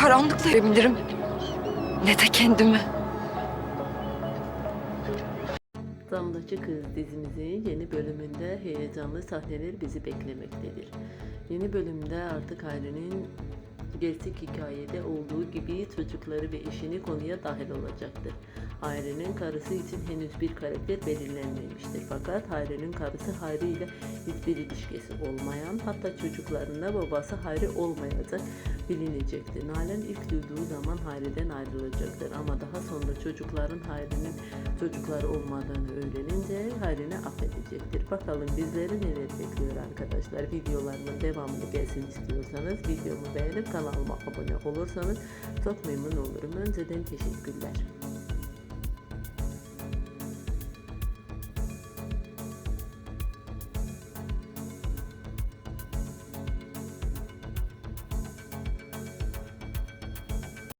karanlıkla görebilirim. Ne de kendimi. Damlacı Kız dizimizin yeni bölümünde heyecanlı sahneler bizi beklemektedir. Yeni bölümde artık Hayri'nin gerçek hikayede olduğu gibi çocukları ve eşini konuya dahil olacaktır. Hayri'nin karısı için henüz bir karakter belirlenmemiştir. Fakat Hayri'nin karısı Hayri ile hiçbir ilişkisi olmayan hatta çocuklarında babası Hayri olmayacak bilinecektir. Nalan ilk duyduğu zaman Hayri'den ayrılacaktır ama daha sonra çocukların Hayri'nin çocukları olmadığını öğrenince Hayri'ni affedecektir. Bakalım bizleri neler bekliyor arkadaşlar. Videolarımın devamını gelsin istiyorsanız videomu beğenip kanalıma abone olursanız çok memnun olurum. Önceden teşekkürler.